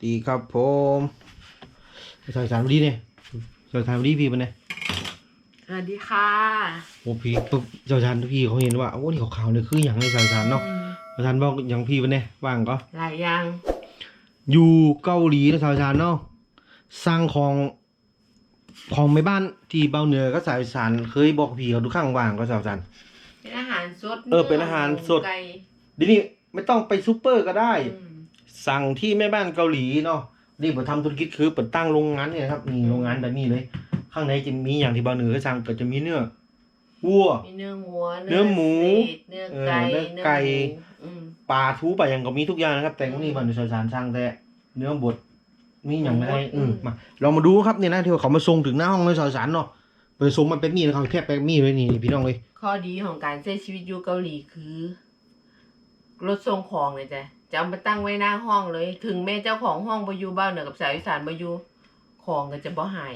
สวัสดีครับผมสายสารวันนี้เนี่ยสายสารวันนี้พี่มันเนี่ยสวัสดีค่ะโอ้พี่ปุ๊บเจ้าชานพี่เขาเห็นว่าโอ้นี่ขาวๆเนี่ยคืออย่างในสายสารเนาะอืมสายสารบอกอย่างพี่มันเนี่ยว่างก็หลายอย่าง อยู่เกาหลีนะสายสารเนาะสร้างของของในบ้านที่เบาเหนือก็สายสารเคยบอกพี่เขาทุกข้างว่างก็สายสารเป็นอาหารสดเออเป็นอาหารสดไก่เดี๋ยวนี้ไม่ต้องไปซูเปอร์ก็ได้อืม สั่งที่แม่บ้านเกาหลีเนาะนี่ผมทำธุรกิจคือเปิดตั้งโรงงานเนี่ยนะครับนี่โรงงานแบบนี้เลย ข้างในจะมีอย่างที่บางเหนือสั่งก็จะมีเนื้อวัว มีเนื้อวัวเนื้อหมูสเต็กเนื้อไก่เออเนื้อไก่หมูอืมปลาทูปลาอย่างก็มีทุกอย่างนะครับ แต่วันนี้บางเหนือสารสั่งแต่เนื้อบดมีอย่างไรบดอืมอืมมาเรามาดูครับเนี่ยนะที่ว่าเขามาส่งถึงหน้าห้องเลยสารเนาะเปิดส่งมันเป็นมีนะครับแค่เป็นมีเลยนี่พี่น้องเลย ข้อดีของการใช้ชีวิตอยู่เกาหลีคือรถส่งของเลยจ้ะ จะเอามาตั้งไว้หน้าห้องเลย ถึงแม่เจ้าของห้องบอยู่บ้านเหนือกับสายอีสานบอยู่ของก็จะบ่หาย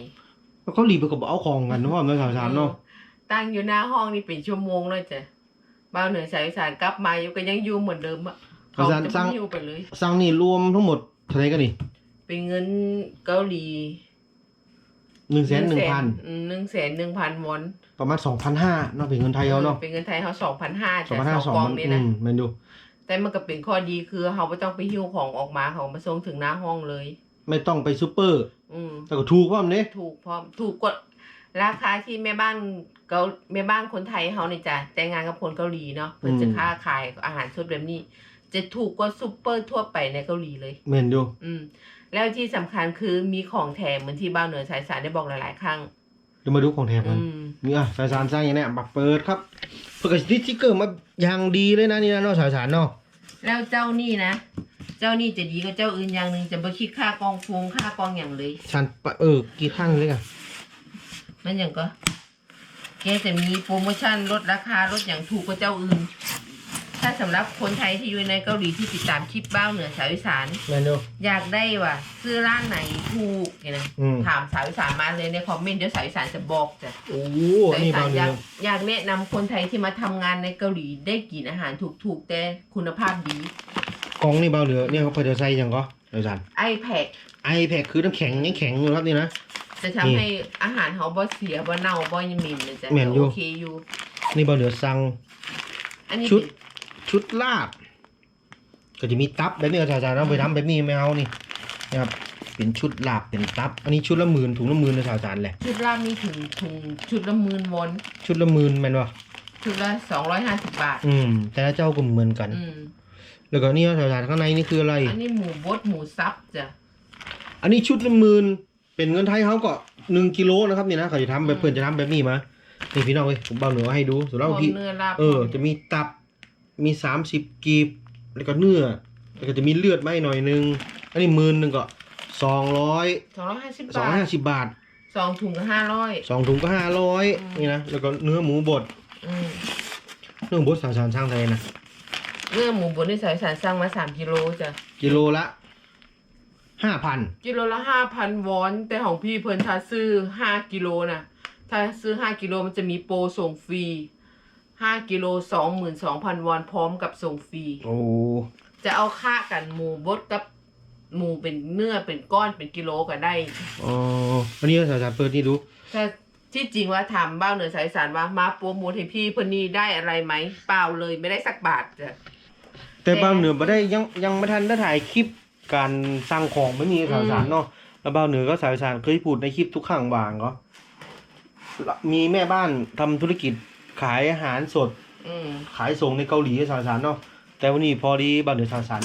แล้วเขาหลีไปกับเอาของกันนะพ่อแม่สารเนาะตั้งอยู่หน้าห้องนี่เป็นชั่วโมงเลยจ้ะบ้านเหนือสายอีสานกลับมาอยู่ก็ยังอยู่เหมือนเดิมอะเขาจะไม่อยู่ไปเลยสั่งนี่รวมทั้งหมดเท่าไหร่กันนี่เป็นเงินเกาหลีหนึ่งแสนหนึ่งพันอืมหนึ่งแสนหนึ่งพันวอนประมาณสองพันห้าเนาะเป็นเงินไทยเอาเนาะเป็นเงินไทยเขาสองพันห้าสองแต่พันห้าสสอองงกล่องมันนี่อืนะมแมันดู แต่มันก็เป็นข้อดีคือเขาไม่ต้องไปหิ้วของออกมาเขามาส่งถึงหน้าห้องเลย ไม่ต้องไปซูเปอร์ อืม แต่ก็ถูกว่ามันเนี่ยถูกพร้อมถูกกว่าราคาที่แม่บ้านเกาแม่บ้านคนไทยเขาเนี่ยจ้ะแต่งงานกับคนเกาหลีเนาะเพื่อจะค้าขายอาหารสดแบบนี้ จะถูกกว่าซูเปอร์ทั่วไปในเกาหลีเลยเหมือนดูอืม แล้วที่สำคัญคือมีของแถมเหมือนที่บ้านเหนือสายสารได้บอกหลาย ๆ ครั้ง เดี๋ยวมาดูของแถมกันอืม นี่อะสายสารสร้างอย่างเนี้ยบักเปิดครับ เพื่อกสติ๊กเกอร์มาอย่างดีเลยนะนี่นะเนอสาวสารเนาะแล้วเจ้านี่นะ เจ้านี่จะดีกว่าเจ้าอื่นอย่างหนึ่งจะไม่คิดค่ากองฟงค่ากองอย่างเลย ชันปะเออกี่ข้างเลยกันมันอย่างก็แกจะมีโปรโมชั่นลดราคาลดอย่างถูกกว่าเจ้าอื่น ถ้าสำหรับคนไทยที่อยู่ในเกาหลีที่ติดตามคลิปบ้าเหนือสาวอีสานเหมือนดูอยากได้ว่ะซื้อร้านไหนถูกเนี่ยนะอืมถามสาวอีสานมาเลยในคอมเมนต์เดี๋ยวสาวอีสานจะบอกจ้ะโอ้สาวนี่อีสาบานงอเดียากยวอยากแนะนำคนไทยที่มาทำงานในเกาหลีได้กินอาหารถูกๆแต่คุณภาพดี กล่องนี่เบาเหลือเนี่ยเขาเปิดใส่ยังก็สายสารไอแพคไอแพคคือน้ำแข็งยังแข็งอยู่ครับนี่นะ จะทำให้อาหารเขาบ่เสียบ่เน่าบ่ยมินนะจ๊ะแม่นอยู่ โอเคอยู่ นี่เบาเหลือสั่ง อันนี้ชุด เป็น ชุดลาบ ก็จะมีตับแบบนี้สายสารเอาไปทำแบบนี้ไม่เอานี่นะครับเป็นชุดลาบเป็นตับ อันนี้ชุดละหมื่นถุงละหมื่นนะสายสารแหละชุดลาบมีถึงถุงชุดละหมื่นวอนชุดละหมื่นแม่นวะชุดละสองร้อยห้าสิบบาท อืม แต่ละเจ้าก็เหมือนกัน อืมแล้วก็นี่สายสารข้างในนี่คืออะไร อันนี้หมูบดหมูซับจ้ะอันนี้ชุดละหมื่นเป็นเงินไทยเขาก็หนึ่งกิโลนะครับนี่นะเขาจะทำแบบเพื่อนจะทำแบบนี้มานี่พี่น้องเอ้ยผมเบาเหนือให้ดูส่วนพเราร้อมพี่เนื้อลาบเออ จะมีตับ มีสามสิบกีบ แล้วก็เนื้อ แล้วก็จะมีเลือดไหมาให้หน่อยนึง อันนี้หมื่นหนึ่งก็สองร้อยสองร้อยห้าสิบสองบาทห้าสิบบาทสองถุงก็ห้าร้อยสองถุงก็ห้าร้อยอืมนี่นะ แล้วก็เนื้อหมูบด อืมเนื้อหมูบดสามสามช่างไทยนะ เนื้อหมูบดนี่สายสารสั่งมาสามกิโลจ้ะ กิโลละห้าพัน กิโลละห้าพันวอน แต่ของพี่เพิ่นถ้าซื้อห้ากิโลนะถ้าซื้อห้ากิโลมันจะมีโปรส่งฟรี ห้ากิโลสองหมื่นสองพันวอนพร้อมกับส่งฟรี โอ้จะเอาค่ากันหมูบดกับหมูเป็นเนื้อเป็นก้อนเป็นกิโลก็ได้ อ๋ออันนี้สามสามเปิดนี่ดูถ้าที่จริงว่าถามบ้างเหนือสายสารว่ามาโปรโมทให้พี่เพื่อนนี่ได้อะไรไหมเปล่าเลยไม่ได้สักบาทจ้ะ แต่แต่บ้านเหนือมาได้ยังยังไม่ทันได้ถ่ายคลิปการสร้างของไม่มีสาวสารเนาะแล้วบ้านเหนือก็สาวสารเคยพูดในคลิปทุกข้างวางก็มีแม่บ้านทำธุรกิจ ขายอาหารสด อืมขายส่งในเกาหลีสาวสารเนาะแต่วันนี้พอดีบ้านเหนือสาวสาร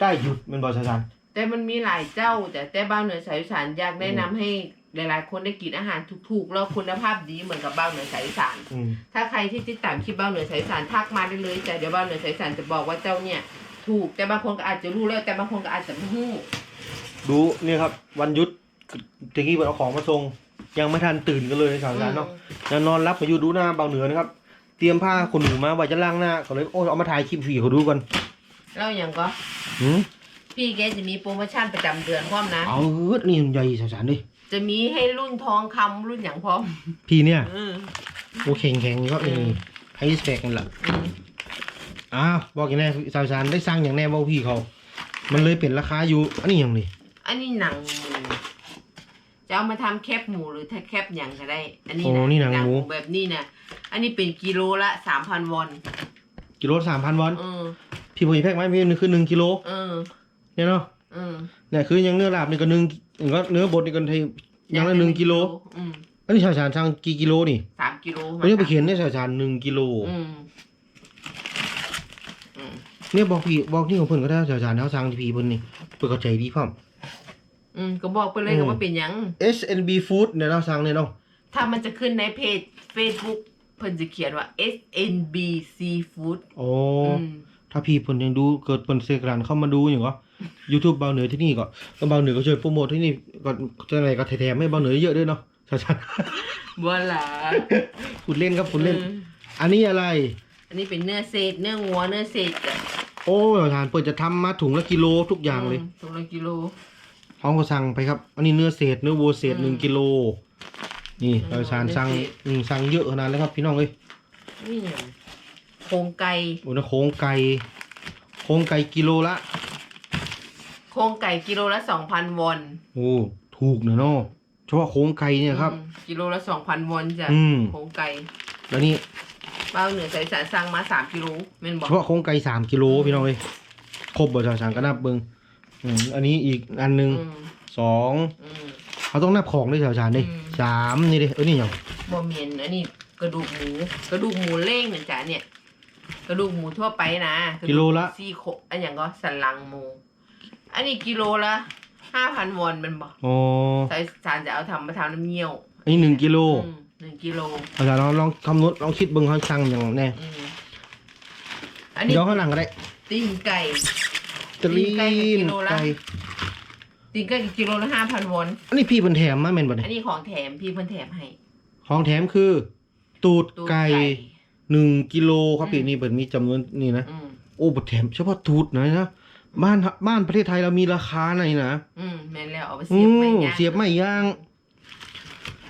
ได้หยุดแมันบอสาวสาร แต่มันมีหลายเจ้าแต่แต่บ้านเหนือสายสารอยากแนะนำให้หลายๆ คนได้กินอาหารถูกๆแล้วคุณภาพดีเหมือนกับบ้านเหนือสายสารอืมถ้าใครที่ติดตามคลิปบ้านเหนือสายสารทักมาได้เลยจ้ะเดี๋ยวบ้านเหนือสายสารจะบอกว่าเจ้าเนี่ย ถูกแต่บางคนก็อาจจะรู้แล้วแต่บางคนก็อาจจะไม่รู้ ดูเนี่ยครับ วันหยุดตะกี้มันเอาของมาส่ง ยังไม่ทันตื่นกันเลยสาวสารเนาะแล้วนอนรับมาอยู่ดูหน้าบางเหนือนะครับ เตรียมผ้าขนหนูมาไว้จะล้างหน้าก็เลยโอ้ยเอามาถ่ายคลิปผีเขาดูก่อนแล้วอย่างก็หืมพี่แกจะมีโปรโมชั่นประจำเดือนพร้อมนะเอาเอิ้นนี่ใหญ่สาวสารดิจะมีให้รุ่นทองคำรุ่นอย่างพร้อมพี่เนี่ยอืม โอ้แข็งแข็งๆก็อืนี่มให้สเปกกันแหละอืมอ้าวบอกอย่างแน่สาวสารได้สร้างอย่างแน่ว่าพี่เขา มันเลยเป็นราคาอยู่อันนี้ยังนี่อันนี้หนังหมู จะเอามาทำแคบหมูหรือถ้าแคบหยังก็ได้ อันนี้โอ้นี่หนังหมูแบบนี้นะอันนี้เป็นกิโลละสามพันวอน กิโลสามพันวอนเออพี่พอแพ็กไหมพี่นี่คือหนึ่งกิโลเออเนี่ยเนาะเออเนี่ยคือยังเนื้อลาบนี่ก็หนึ่งอย่างก็เนื้อบดนี่ก็ไทยอย่างละหนึ่งกิโลอืมอันนี้ชาวชานช่างกี่กิโลนี่สามกิโลอันนี้ไปเขียนเนี่ยชาวชานหนึ่งกิโลอืมอืมเนี่ยบอกพี่บอกนี่ของเพิ่นก็ได้ชาวชานเขาสั่งที่พี่เพิ่นนี่เพิ่นเข้าใจดีพร้อม อืมก็บอกไปเลยอืมก็ว่าเป็นหยัง SNB Food เนี่ยเราสั่งเนี่ยเนาะถ้ามันจะขึ้นในเพจ Facebook เพิ่นจะเขียนว่า SNB Seafood โอ้อืม ถ้าพี่เพิ่นยังดูเกิดเพิ่นเสกรันเข้ามาดูอย่างก็ YouTube เบาเหนือที่นี่ก็ก็เบาเหนือก็ช่วยโปรโมทที่นี่ก็จะไหนก็แถมให้เบาเหนือเยอะด้วยเนาะชาวชานบัวหลาคุณเล่นครับคุณเล่น อืมอันนี้อะไร อันนี้เป็นเนื้อเศษ เนื้องัวเนื้อเศษจ้ะโอ้ชาวชานเปิดจะทำมาถุงละกิโลทุกอย่างเลย มถุงละกิโล พร้อมก็สั่งไปครับ อันนี้เนื้อเศษเนื้อวัวเศษอืมหนึ่งกิโล นี่เนื้เราอชานสั่งเนื้อเศษอืมสั่งเยอะขนาดแล้วครับพี่น้องเอ้ยนี่ไงโครงไก่โอ้นะโครงไก่โครงไก่กิโลละโครงไก่กิโลละสองพันวอนโอ้ถูกเนอะเนาะเฉพาะโครงไก่เนี่ยครับ อืมกิโลละสองพันวอนจ้ะอืม โครงไก่แล้วนี่เบ้าเหนือใส่สารสั่งมาสามกิโลแม่นบอเฉกพาะโครงไก่สามกิโลพี่น้องเอ้ยครบบ่ชาวชานก็นับเบิ่ง อืมอันนี้อีกอันหนึ่งอืมสองอืม เขาต้องนับของด้วยชาวชานดิอืม สามนี่ดิเอ้ยนี่อย่างบะเมียนอันนี้กระดูกหมู กระดูกหมูเล้งนะจ๊ะเนี่ย กระดูกหมูทั่วไปนะกรดูกิโลละซี่โครงอันอย่างก็สันหลังหมู อันนี้กิโลละห้าพันวอนแมันบอกอ๋อใส่สารจะเอาทำมาทำน้ำเงี้ยวอันนี้หนึ่งกิโลอืมหนึ่งกิโลชาวชานลองลองคำนวณลองคิดเบิ่งเขาสั่งอย่างแน่อืมอันนี้ย้อนข้างหลังก็ได้ตีนไก่ จะรีไก่กินโลละ ไก่ตีนไก่กิโลละห้าพันวอน อันนี้พี่เพิ่นแถมมาแม่นบ่อัเนี่ยนนี้ของแถมพี่เพิ่นแถมให้ของแถมคือ ตูดตูดไก่ไก่หนึ่งกิโลครับอืมพี่นี่เปิดมีจำนวนนี่นะอืมโอ้บทแถมเฉพาะตูดหน่อยนะบ้านบ้านประเทศไทยเรามีราคาไหนนะอืมแม่นแล้วเอาไปอืเสียบไม่มยากเสียบไม่ย่าง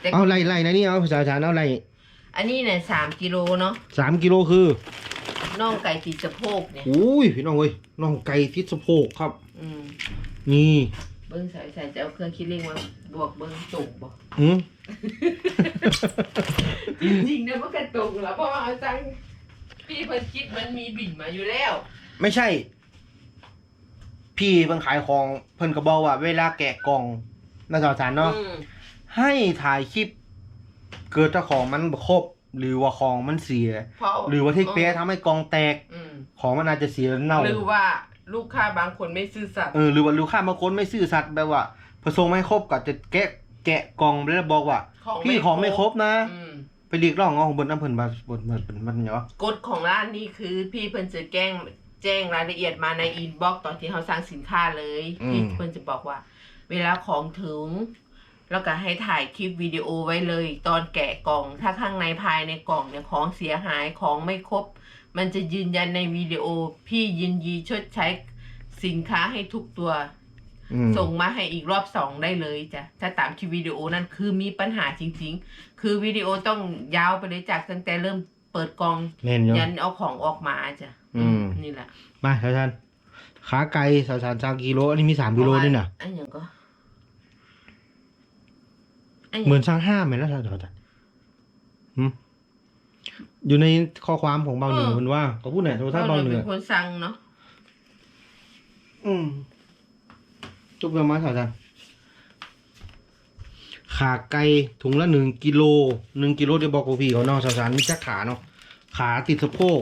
แต่เอาไล่ไล่นะนี่เอาภาษาชานเอาไล่อันนี้เนี่ยสามกิโลเนาะสามกิโลคือ น่องไก่ติดสะโพกเนี่ยอุ้ยพี่น้องเว้ยน้องไก่ทิศสะโพกครับ อืมนี่เบิ้งใส่ใส่จะเอาเครื่องคิดเลขมาบวกเบิ้งตกบ่อืมจริงๆเนี่ยมันก็ตกแล้วเพราะว่าเอาจังพี่เพิ่นคิดมันมีบินมาอยู่แล้ว ไม่ใช่ พี่เพิ่นขายของเพิ่นก็บอกว่า เวลาแกะกล่องน่าสงสารเนาะอืมให้ถ่ายคลิป เกิดเจ้าของมันบ่ครบ หรือว่าของมันเสีย เพราะหรือว่าเทคเปียทำให้กล่องแตก อืมของมันอาจจะเสียเน่า หรือว่าลูกค้าบางคนไม่ซื่อสัตย์เออหรือว่าลูกค้าบางคนไม่ซื่อสัตย์แบบว่าผสมไม่ครบก็จะแกะแกะกล่องแล้วบอกว่า พี่ของไม่ครบนะ อืมไปเรียกร้องเอาของบนน้ำเพิ่นมาบนมันเป็นมันเหรอกฎของร้านนี้คือพี่เพิ่นจะแจ้งแจ้งรายละเอียดมาในอินบ็อกซ์ตอนที่เขาสั่งสินค้าเลยพี่เพิ่นจะบอกว่า เวลาของถึง แล้วก็ให้ถ่ายคลิปวิดีโอไว้เลย ตอนแกะกล่อง ถ้าข้างในภายในกล่องเนี่ยของเสียหายของไม่ครบ มันจะยืนยันในวิดีโอ พี่ยินดีชดใช้สินค้าให้ทุกตัวอืมส่งมาให้อีกรอบสองได้เลยจ้ะ ถ้าตามคลิปวิดีโอนั้นคือมีปัญหาจริง ๆ คือวิดีโอต้องยาวไปเลยจากตั้งแต่เริ่มเปิดกล่องแม่นอยู่ยันเอาของออกมาจ้ะอืมนี่แหละ มาสาวชันขาไก่สาวชันสามกิโลอันนี้มีสามกิโลนี่น่ะอันอย่างก็อันห เหมืยัองนสร้างห้าไหมล่ะสาวชันหืมอยู่ในข้อความของเบาเหนือมันว่าก็พูดไหนโทรศัพท์เบาเหนืเป็อนคนสั่งเนาะอืมจุบเบลมาสาวชันขาไก่ถุงละหนึ่งกิโลหนึ่งกิโลเดี๋ยวบอกกับพี่เขาเนาะสาวชันมีจักขาเนาะขาติดสะโพก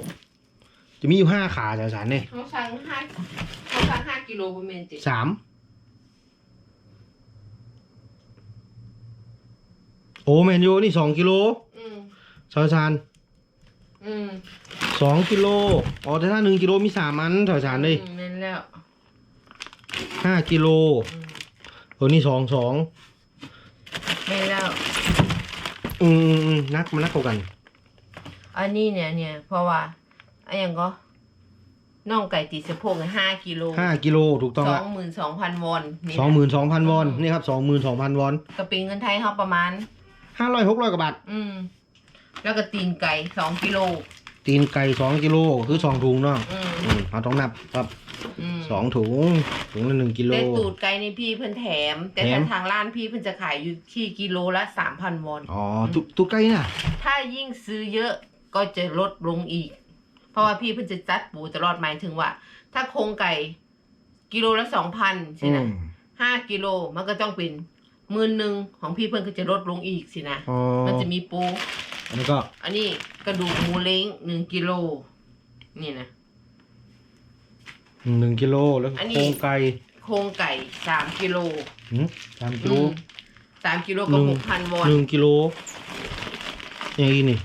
จะมีอยู่ห้าขาสาวชันเนี่ยเขาสั่งห้าเขาสั่งห้ากิโลประมาณเจ็ดสาม อ้แมนยูนี่สองกิโลอืมชาวชานอืมสองกิโลอ๋อแต่ถ้าหนึ่งกิโลมีสามอันชาวชานเลยอืมนั่นแล้วห้ากิโลอืมเออนี่สองสองนั่นแล้ว อืมอืมอืมนักมันนักเข้ากัน อันนี้เนี่ยเนี่ยเพราะว่าอันอย่างก็น่องไก่ติดสะโพกเนี่ยห้ากิโลห้ากิโลถูกต้องสอละงหมื่นสองพันวอนนี่สองหมื่นสองพันวอนอืมนี่ครับสองหมื่นสองพันวอน ก็เป็นเงินไทยเขาประมาณ ห้าร้อยหกร้อยกว่าบาท อืม แล้วก็ตีนไก่สองกิโล ตีนไก่สองกิโลคือสองถุงเนาะอืมอืมเราต้องนับครับมสองถุงถุงละหนึ่งกิโล แต่ตูดไก่นี่พี่เพิ่นแถม แต่แถถ้าม ทางร้านพี่เพิ่นจะขายอยู่ที่กิโลละสามพันวอน อ๋อตุตุไก่น่ะ ถ้ายิ่งซื้อเยอะก็จะลดลงอีก เพราะว่าพี่เพิ่นจะจัดปูตลอดหมายถึงว่า ถ้าโครงไก่กิโลละสองพันใช่อืไหมมห้ากิโลมันก็ต้องเป็น หมื่นหนึ่งของพี่เพิ่นก็จะลดลงอีกสินะ อ๋อ มันจะมีปูอันนี้ก็อันนี้กระดูกหมูเล้งหนึ่งกิโลนี่นะ หนึ่งกิโลแล้วก็อันนี้ โครงไก่โครงไก่สามกิโลหืมสามกิโลอืมสามกิโลกับหนึ่หงกพันวอนหนึ่งกิโลอย่างนี้นี่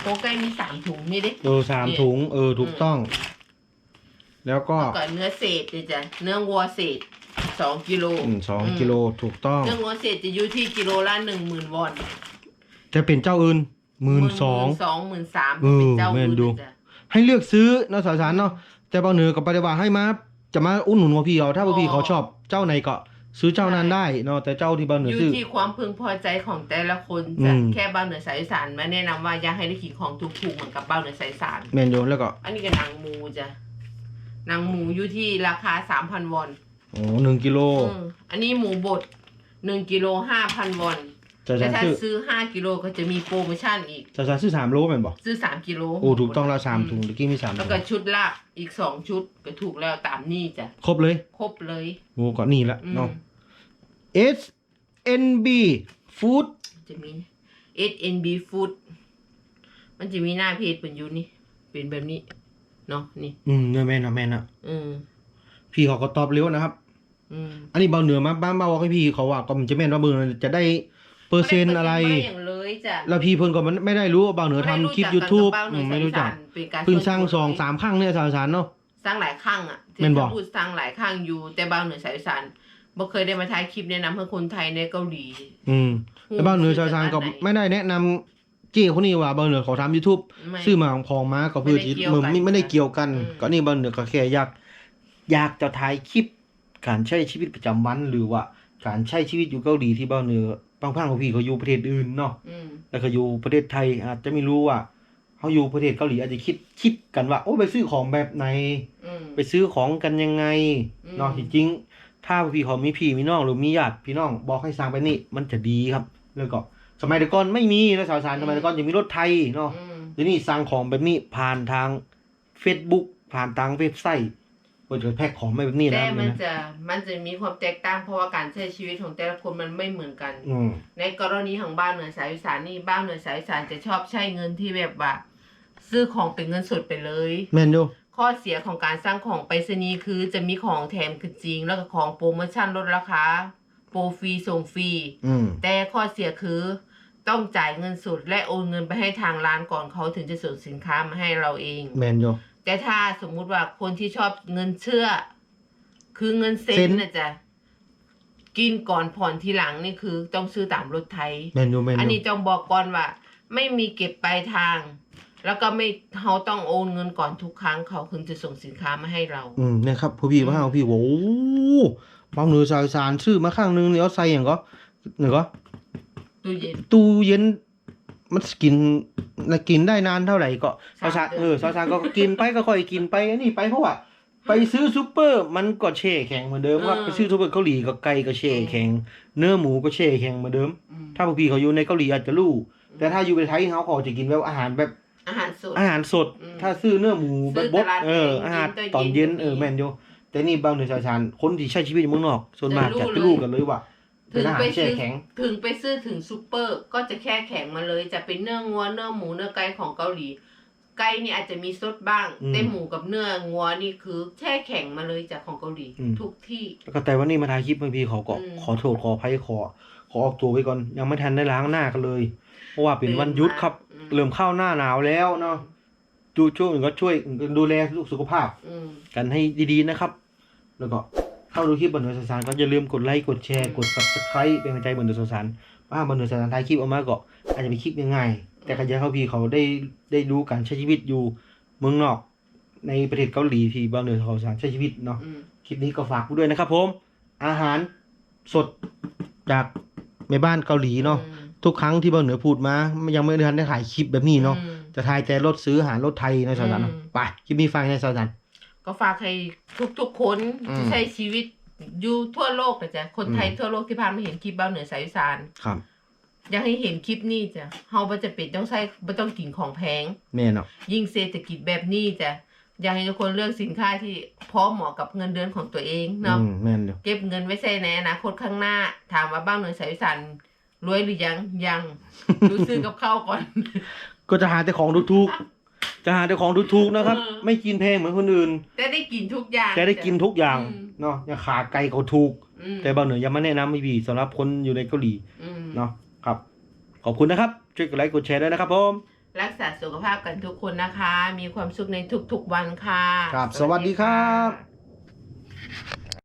โครงไก่มีสามถุงนี่ดิ เออสามเนี่ยถุง เออถูกต้อง แล้วก็ แล้วก็เนื้อเศษเนี่ยจ้ะเนื้อวัวเศษ สองกิโลอืมสองกิโลถูกต้องเนื้อวัวเศษจะอยู่ที่กิโลละหนึ่งหมื่นวอนจะเป็นเจ้าอื่นหมื่นสอง สองหมื่นสามเออเป็นเจ้าแม่อื่นนดู จ้ะให้เลือกซื้อเนาะสาวสารเนาะแต่บางเหนือกับปฏิบัติให้มาจะมาอุ่นหนุนว่าพี่เขาถ้าว่าพี่เขาชอบเจ้าไหนก็ซื้อเจ้านั้นได้เนาะแต่เจ้าที่บางเหนืออยู่ซื้อ ที่ความพึงพอใจของแต่ละคนจ้ะอืม แค่บ้านเหนือสายอีสานมาแนะนำว่าอย่าให้ได้ขี่ของถูกๆเหมือนกับบ้านเหนือสายอีสาน แมนโยแล้วก็อันนี้ก็หนังหมูจ้ะหนังหมูอยู่ที่ราคาสามพันวอน โอ้หนึ่งกิโลอืมอันนี้หมูบดหนึ่งกิโลห้าพันวอนสาวแต่สารถ้าซื้อซื้อห้ากิโลก็จะมีโปรโมชั่นอีกสาวสารซื้อสามโลแม่นบอกซื้อสามกิโลโอ้ถูกต้องแล้วสามถุงตะกี้มีสามแล้วถุงก็ชุดละอีกสองชุดก็ถูกแล้วตามนี่จ้ะครบเลยครบเลยโอ้ก็นี่ละอืมเนาะ S N B Food จะมี SNB Food มันจะมีหน้าเพจเป็นอยู่นี่เป็นแบบนี้ เนาะนี่ อืมเนี่ยแม่นนะแม่นนะอืมพี่เขาก็ตอบเร็วนะครับ อืมอันนี้เบาเหนือมาบ้านเบาบอกให้พี่เขาว่าก็มันจะแม่นว่าเบอร์จะได้เปอร์เซ็นต์อะไรม่ด้อย่างเลยจ้ะแล้วพี่เพิ่นก็มันไม่ได้รู้ว่าเบาเหนือทำคลิป YouTube อืมไม่รู้จักเป็นการเพิ่งสร้างสองส่วนตัวสามครั้งเนี่ยสาวสารเนาะสร้างหลายครั้งอะแม่นบ่ที่พูดสร้างหลายครั้งอยู่ แต่บางเหนือสายอีสานบ่เคยได้มาถ่ายคลิปแนะนำให้คนไทยในเกาหลี อืมแต่เบาเหนือสาวสารก็ไม่ได้แนะนำเจ้คนนี้ว่าเบาเหนือเขาทำ YouTube ไม่ซื้อมาของพองมาก็เพื่อที่ไม่มึงได้เกี่ยวกันไม่ได้เกี่ยวกันอืมก็นี่เบาเหนือก็แค่อยาก อยากจะถ่ายคลิป การใช้ชีวิตประจำวันหรือว่าการใช้ชีวิตอยู่เกาหลีที่เบาเหนือบางพังของพี่เขาอยู่ประเทศอื่นเนาะอืมแล้วก็อยู่ประเทศไทยอาจจะไม่รู้ว่าเขาอยู่ประเทศเกาหลีอาจจะคิดคิดกันว่า โอ้ไปซื้อของแบบไหนอืมไปซื้อของกันยังไงอืมเนาะจริงๆถ้าพี่เขามีพี่มีน้องหรือมีญาติพี่น้องบอกให้สั่งไปนี่มันจะดีครับ แล้วก็สมัยแต่ก่อนไม่มีนะสาวสารสมัยแต่ก่อนจะมีรถไทยเนาะอืมเดี๋ยวนี้สั่งของแบบนี้ผ่านทาง Facebook ผ่านทางเว็บไซต์ ก็จะแพ็คของมาแบบนี้แต่นะมันนะจะมันจะมีความแตกต่างเพราะว่าการใช้ชีวิตของแต่ละคนมันไม่เหมือนกันอืมในกรณีของบ้านเหนือสายอีสานนี่บ้านเหนือสายอีสานจะชอบใช้เงินที่แบบว่าซื้อของเป็นเงินสดไปเลยแม่นอยู่ข้อเสียของการสร้างของไปรษณีย์คือจะมีของแถมคือจริง แล้วก็ของโปรโมชั่นลดราคาโปรฟรีส่งฟรีอืมแต่ข้อเสียคือต้องจ่ายเงินสดและโอนเงินไปให้ทางร้านก่อนเขาถึงจะส่งสินค้ามาให้เราเองแม่นอยู่ แต่ถ้าสมมุติว่าคนที่ชอบเงินเชื่อ คือเงินเซ็เซ็นนนะจ๊ะกินก่อนผ่อนทีหลังนี่คือต้องซื้อตามรถไทยแม่นอยู่แม่นออันนี้ยู่ต้องบอกก่อนว่า ไม่มีเก็บปลายทาง แล้วก็ไม่เขาต้องโอนเงินก่อนทุกครั้งเขาถึงจะส่งสินค้ามาให้เรา อืมเนี่ยครับผู้พี่มาของพี่โว้บางเหนือสายสารซื้อมาข้างนึงแล้วใส่อย่างก็หนึ่งก็ตู้เย็นตู้เย็น มันกินนะกินได้นานเท่าไหร่ก็สาสามวสารเดือนเออสาวสารก็กินไปก็ค่อยกินไปอันนี้ไปเพราะว่าไปซื้อซูเปอร์มันก็แช่แข็งเหมือนเดิมครับไปซื้อซูเปอร์เกาหลีก็ไก่ก็แช่แข็ง เนื้อหมูก็แช่แข็งเหมือนเดิมอืมถ้าพวกพี่เขาอยู่ในเกาหลีอาจจะรู้แต่ถ้าอยู่ในไทยเขาเขาจะกินแบบอาหารแบบอาหารสดอาหารสดอืมถ้าซื้อเนื้อหมูแบซื้บอบดตลาดเออเองอาหารเย็นตอนเย็นก็มีเออแม่นโยแต่นี่บางเหนือสายสารคนที่ใช้ชีวิตอยู่เมืองนอก ส่วนมากจะรู้จะรู้กันเลยว่า ถึเป็นงอาหารไปแช่ซื้อแข็งถึงไปซื้อถึงซูเปอร์ ก็จะแค่แข็งมาเลย จะเป็นเนื้องัวเนื้อหมูเนื้อไก่ของเกาหลี ไก่นี่อาจจะมีซดบ้างอืมแต่หมูกับเนื้องัวนี่คือแช่แข็งมาเลยจากของเกาหลีอืมทุกที่แล้วก็แต่วันนี้มาถ่ายคลิปบางทีเขาก็อืมขอโทษขออภัยขอ ขอออกตัวไว้ก่อนยังไม่ทันได้ล้างหน้ากันเลย เพราะว่าเป็นวันหยุดครับอืมเริ่มเข้าหน้าหนาวแล้วเนาะดูช่วยก็ช่วยดูแลลูกสุขภาพอืมกันให้ดีๆนะครับ แล้วก็ เข้าดูคลิปบนเนือสารก็อย่าลืมกดไลค์กดแชร์กด subscribe เป็นกำลังใจบนเนือสารว่าบนเนือสารถ่ายคลิปออกมาก็อาจจะเป็นคลิปง่ายๆแต่ก็อยากให้พี่เขาได้ได้รู้การใช้ชีวิตอยู่เมืองนอก ในประเทศเกาหลีที่บางเนือสารใช้ชีวิตเนาะอืมคลิปนี้ก็ฝากไว้ด้วยนะครับ ผม อาหารสดจากแม่บ้านเกาหลีเนาะอืมทุกครั้งที่บางเหนือพูดมายังไม่ได้ทันได้ถ่ายคลิปแบบนี้เนาะอืมจะถ่ายแต่รถซื้ออาหารรถไทยในสารอืมไปคลิปนี้ฟังในสารฝ ก็ฝากให้ทุกๆคนอืม ที่ใช้ชีวิตอยู่ทั่วโลกนะจ๊ะคนไทยอืมทั่วโลกที่ผ่านมาเห็นคลิปเบ้าเหนือสายอีสานครับอยากให้เห็นคลิปนี้จ้ะเฮาบ่จะเป็นต้องใช้บ่ต้องกินของแพง แม่เนาะยิ่งเศรษฐกิจแบบนี้จ้ะอยากให้ทุกคนเลือกสินค้าที่พร้อมเหมาะกับเงินเดือนของตัวเองเนาะ อืมแม่นเดียวเก็บเงินไว้ใช้ในอนาคตข้างหน้า ถามว่าบ้างเหนือสายอีสานรวยหรือยังยัง ดูซื้อกับข้าวก่อน ก็จะหาแต่ของถูกๆ จะหาแต่ของถูกๆนะครับ เออ ไม่กินแพงเหมือนคนอื่น จะได้กินทุกอย่างจะได้กินทุกอย่างอืมเนาะอย่างขาไก่เขาถูก อืมแต่บางเหนือยังไม่แนะนำไม่ดีสำหรับคนอยู่ในเกาหลีอืมเนาะครับ ขอบคุณนะครับ ช่วยกดไลค์กดแชร์ด้วยนะครับผมรักษาสุขภาพกันทุกคนนะคะ มีความสุขในทุกๆวันค่ะ ครับ สวัสดีครับค่ะ